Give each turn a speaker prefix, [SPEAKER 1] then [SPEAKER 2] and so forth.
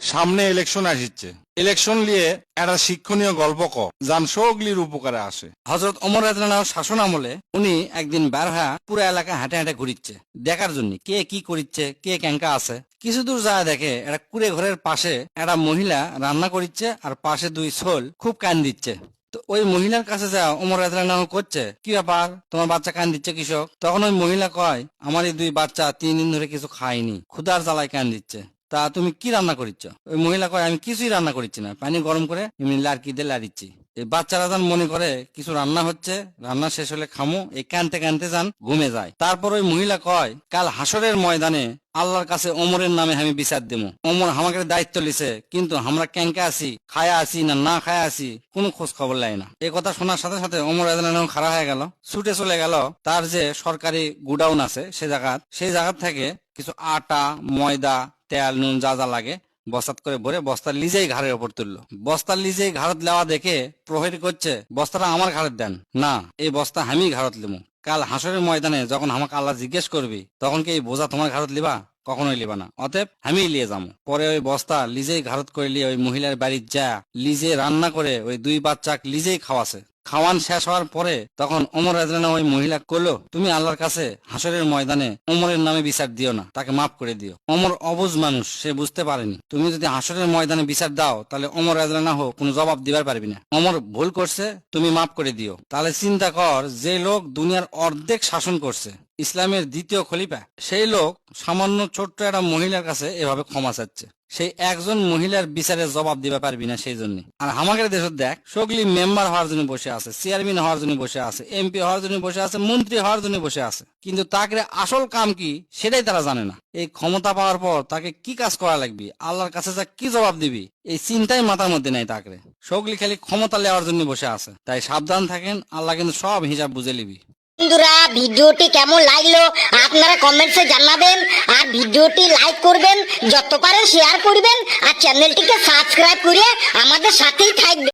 [SPEAKER 1] সামনে election আসিচ্ছে। Election নিয়ে একটা শিক্ষণীয় গল্প ক। যান সগলির উপকারে আসে।
[SPEAKER 2] হজরত অমর রাজনার শাসন আমলে উনি একদিন বের হয়ে পুরো এলাকা হাঁটে হাঁটে ঘুরিচ্ছে। দেখার জন্য কে কি করিচ্ছে, কে ক্যাঙ্কা আছে। কিছু দূর যায় দেখে একটা কুড়ে ঘরের পাশে একটা মহিলা রান্না করিচ্ছে আর পাশে দুই ছোল খুব কান দিচ্ছে। তো ওই মহিলার কাছে যা ওমর রাজনাহ করছে, কি ব্যাপার? তোমার বাচ্চা কান দিচ্ছে কৃষক? তখন ওই মহিলা কয়, আমার এই দুই বাচ্চা তিন দিন ধরে কিছু খায়নি ক্ষুদার জ্বালায় কান দিচ্ছে। তা তুমি কি রান্না করিচ্ছ? ওই মহিলা কয়, আমি কিছুই রান্না করিচ্ছি না। পানি গরম করে এমনি লাড়কি দিয়ে লাড়িচ্ছি। এই বাচ্চারা যান মনে করে কিছু রান্না হচ্ছে, রান্না শেষ হলে খামো, এই কানতে কানতে যান ঘুমে যায়। তারপর ওই মহিলা কয়, কাল হাসরের ময়দানে আল্লাহর কাছে ওমরের নামে আমি বিচার দেবো ওমর আমাকে দায়িত্ব লিছে কিন্তু আমরা ক্যাঙ্কে আছি, খায়া আছি না না খায়া আছি, কোনো খোঁজ খবর লাই না। এই কথা শোনার সাথে সাথে ওমর রাজনাহ খাড়া হয়ে গেল, ছুটে চলে গেল তার যে সরকারি গুডাউন আছে সে জায়গা সেই জায়গা থেকে কিছু আটা, ময়দা তেল, নুন যা যা লাগে বস্তাত করে ভরে বস্তার লিজেই ঘাড়ের ওপর তুললো। বস্তার লিজেই ঘাড়ত লেওয়া দেখে প্রহরী করছে, বস্তাটা আমার ঘাড়ত দেন। না, এই বস্তা আমি ঘাড়ত লিমু কাল হাসরের ময়দানে যখন আমাকে আল্লাহ জিজ্ঞেস করবি, তখন কি এই বোঝা তোমার ঘাড়ত লিবা? কখনোই লিবা না, অতএব আমি লিয়ে যাব। পরে ওই বস্তা লিজেই ঘাড়ত করে লিয়ে ওই মহিলার বাড়ির যা লিজে রান্না করে ওই দুই বাচ্চাক লিজেই খাওয়াছে। খাওয়ান শেষ হওয়ার পরে তখন ওমর রাজরানা ওই মহিলা করল তুমি আল্লাহর কাছে হাসরের ময়দানে ওমরের নামে বিচার দিও না, তাকে মাফ করে দিও। ওমর অবুজ মানুষ, সে বুঝতে পারেনি। তুমি যদি হাসরের ময়দানে বিচার দাও, তাহলে ওমর রাজরানা হোক কোনো জবাব দিবার পারবি না। ওমর ভুল করছে, তুমি মাফ করে দিও। তাহলে চিন্তা কর, যে লোক দুনিয়ার অর্ধেক শাসন করছে, ইসলামের দ্বিতীয় খলিফা, সেই লোক সামান্য ছোট্ট একটা মহিলার কাছে এভাবে ক্ষমা চাচ্ছে। সেই একজন মহিলার বিচারে জবাব দিতে পারবি না সেই জন্য। আর আমাদের দেশের দেখ, সগলি মেম্বার হওয়ার জন্য বসে আছে, চেয়ারম্যান হওয়ার জন্য বসে আছে, এমপি হওয়ার জন্য বসে আছে, মন্ত্রী হওয়ার জন্য বসে আছে। কিন্তু তাকে আসল কাম কি, সেটাই তারা জানে না। এই ক্ষমতা পাওয়ার পর তাকে কি কাজ করা লাগবে, আল্লাহর কাছে যা কি জবাব দিবি, এই চিন্তাই মাথার মধ্যে নাই তাকে সগলি খালি ক্ষমতা নেওয়ার জন্য বসে আছে। তাই সাবধান থাকেন, আল্লাহ কিন্তু সব হিসাব বুঝে নিবি।
[SPEAKER 3] বন্ধুরা, ভিডিওটি কেমন লাগল আপনারা কমেন্টসে জানাবেন আর ভিডিওটি লাইক করবেন যত পারেন শেয়ার করবেন আর চ্যানেলটিকে সাবস্ক্রাইব করে আমাদের সাথেই থাকবেন।